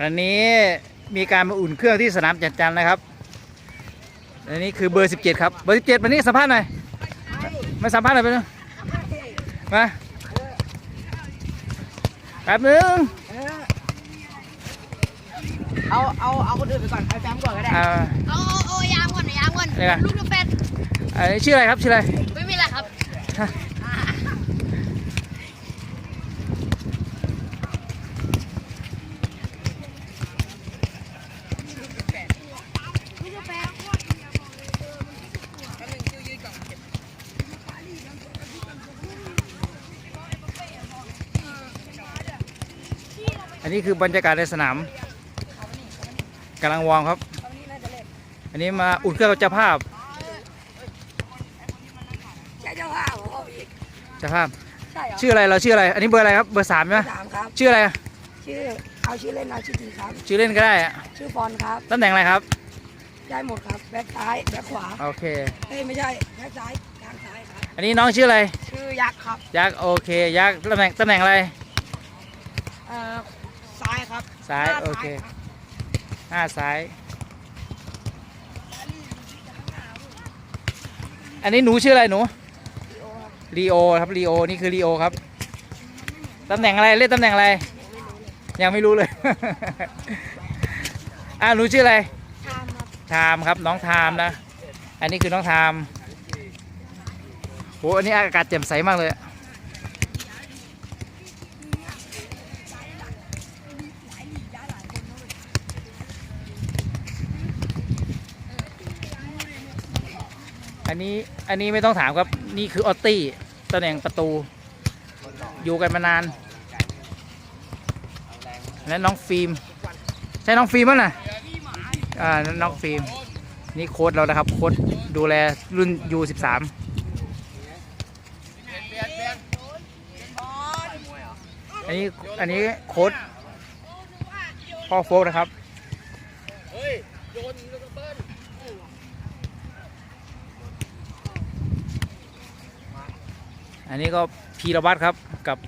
ขณะนี้มีการมาอุ่นเครื่องที่สนามจัดจันทร์นะครับอันนี้คือเบอร์ 17 ครับ เบอร์ 17วันนี้สัมภาษณ์หน่อยมาสัมภาษณ์หน่อยไปบนึงมาแป๊บนึงเอาเอาเอาคนอื่นไปก่อน เอาแจมก่อนก็ได้อ่าเอาเอาเอายามก่อนเอายามก่อนอะไรกันลูกดูเป็ดอันนี้ชื่ออะไรครับ ชื่ออะไร ไม่มีอะไรครับ อ่าอันนี้คือบรรยากาศในสนามกำลังวอร์มครับ อันนี้มาอุ่นเครื่องกับเจ้าภาพใช่เจ้าภาพของเขาอีกเจ้าภาพใช่เหรอชื่ออะไรเราชื่ออะไร อันนี้เบอร์อะไรครับ เบอร์สามใช่ไหมสามครับชื่ออะไรอะชื่อเอาชื่อเล่นเอาชื่อจริงครับ ชื่อเล่นก็ได้อะชื่อฟอนครับตำแหน่งอะไรครับได้หมดครับแบ็คซ้ายแบ็คขวาโอเคเอ้ยไม่ใช่แบ็คซ้ายทางซ้ายครับอันนี้น้องชื่ออะไร ชื่อยักษ์ครับยักษ์โอเคยักษ์ตำแหน่งตำแหน่งอะไรเอ่อ ซ้ายครับซ้ายหน้โอเคซ้รับหน้าซ้าย อันนี้หนูชื่ออะไรหนูลีโอครับลีโอนี่คือลีโอครับตำแหน่งอะไรเล่นตำแหน่งอะไร ยังไม่รู้เลย อ่าหนูชื่ออะไรทามครับทามครับน้องทามนะ อันนี้คือน้องทามโหอันนี้อากาศแจ่มใสมากเลย อันนี้อันนี้ไม่ต้องถามครับนี่คือออตตี้ตำแหน่งประตู อยู่กันมานานและน้องฟิล์มใช่น้องฟิล์มมั้งน่ะอ่าน้องฟิล์มนี่โค้ดเรานะครับโค้ดดูแลรุ่น U13 อันนี้อันนี้โค้ดพ่อโฟกนะครับ อันนี้ก็พีรวัตรครับกับ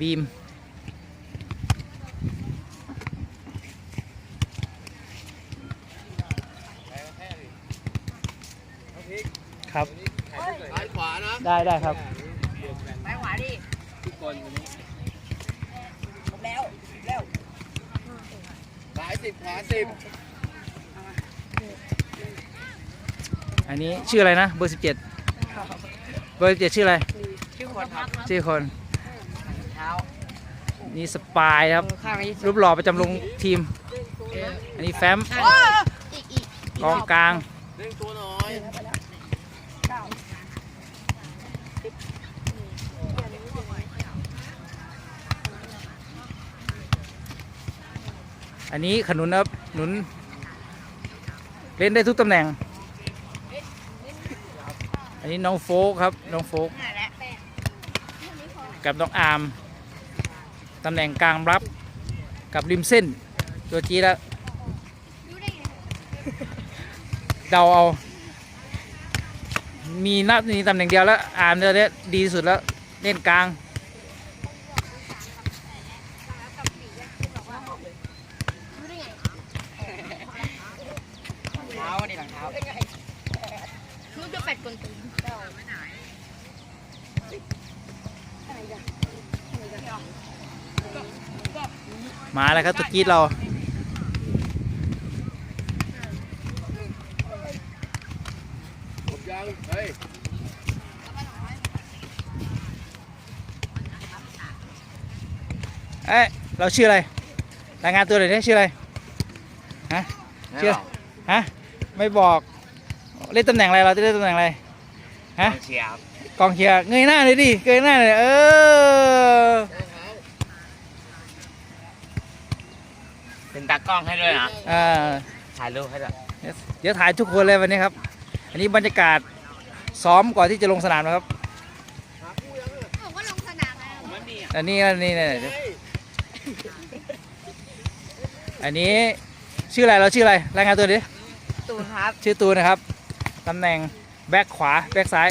บีม ครับ ซ้ายขวานะได้ได้ครับ ไปขวาดิทุกคนวันนี้ผมแล้วแล้วซ้ายสิบขวาสิบอันนี้ชื่ออะไรนะ เบอร์17เบอร์17ชื่ออะไรชื่อ คนครับชื่อคนเท้านี่สปายครับ ข้างนี้รูปหล่อประจำลงทีม อันนี้แฟ้มอีกอีกกองกลางเร่งตัวหน่อยอันนี้ขนุนนะครับหนุน เล่นได้ทุกตำแหน่ง อันนี้น้องโฟกครับ น้องโฟก กับน้องอาร์มตำแหน่งกลางรับกับริมเส้น ตัวจีแล้วเดาเอา มีนับมีตำแหน่งเดียวแล้วอาร์มเนี่ยดีสุดแล้วเล่นกลางเท้านี่หลังเท้าลูกดูเป็ดกวนตีน มาแล้วครับตัวกรีดเราเอ้ยเราชื่ออะไร รายงานตัวหน่อยดิชื่ออะไร ฮะ ชื่อ ฮะ ไม่บอก เล่นตำแหน่งอะไร เราจะเล่นตำแหน่งอะไร ฮะเชียร์ กองเชียร์เงยหน้าเลยดิเงยหน้าเลยเออ เป็นตากล้องให้ด้วยนะอ่าถ่ายรูปให้ด้วยเดี๋ยวถ่ายทุกคนเลยวันนี้ครับ อันนี้บรรยากาศซ้อมก่อนที่จะลงสนามนะครับ บอกว่าลงสนามแล้ว ไม่มีอะอันนี้อันนี้เนี่ยอันนี้ชื่ออะไรเราชื่ออะไรรายงานตัวดิ ตูนครับ ชื่อตูนนะครับ ตำแหน่งแบ็คขวา แบ็คซ้าย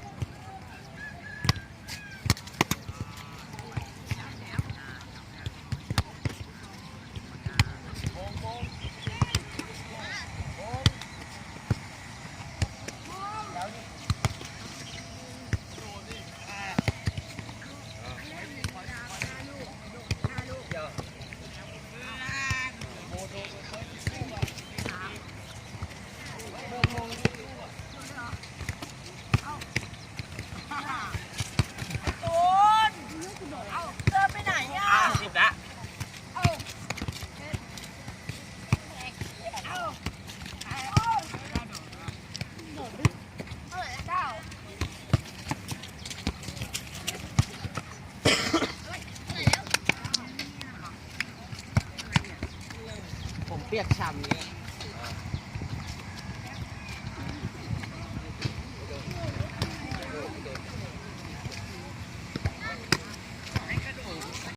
อ้าวสิบละ เท่าไหร่ละเก้าเท่าไหร่แล้ว ผม เปียกฉ่ำเนี่ย